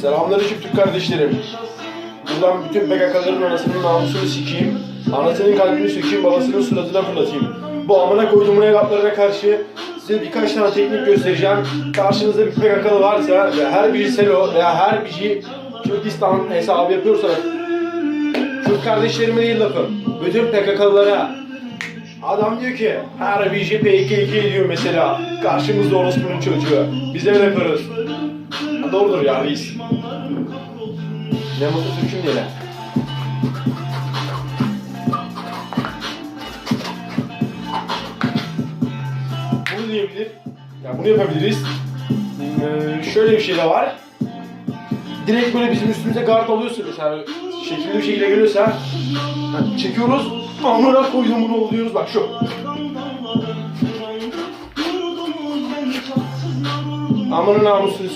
Selamünaleyküm Türk kardeşlerim. Buradan bütün PKK'ların anasının namusunu sikeyim. Anasının kalbini sökeyim, babasının suratına fırlatayım. Bu amına koyduğumun evlatlarına karşı size birkaç tane teknik göstereceğim. Karşınızda bir PKK'lı varsa ve her biri Selo veya her biri Kürdistan hesabı yapıyorsa Türk kardeşlerime değil lafım. Bütün PKK'lılara Adam diyor ki her bir PKK diyor mesela. Karşımızda orospunun çocuğu. Biz de öyle yaparız. Ha, Doğrudur ya reis. Ne mutlu Türk'üm diyene. Bunu diyebilir. Ya bunu yapabiliriz. Ee, şöyle bir şey de var. Direkt böyle bizim üstümüze guard alıyorsa mesela şekilli bir şekilde geliyorsa ha, çekiyoruz. Amına koydum bunu oluyoruz bak şu. Amına namusunu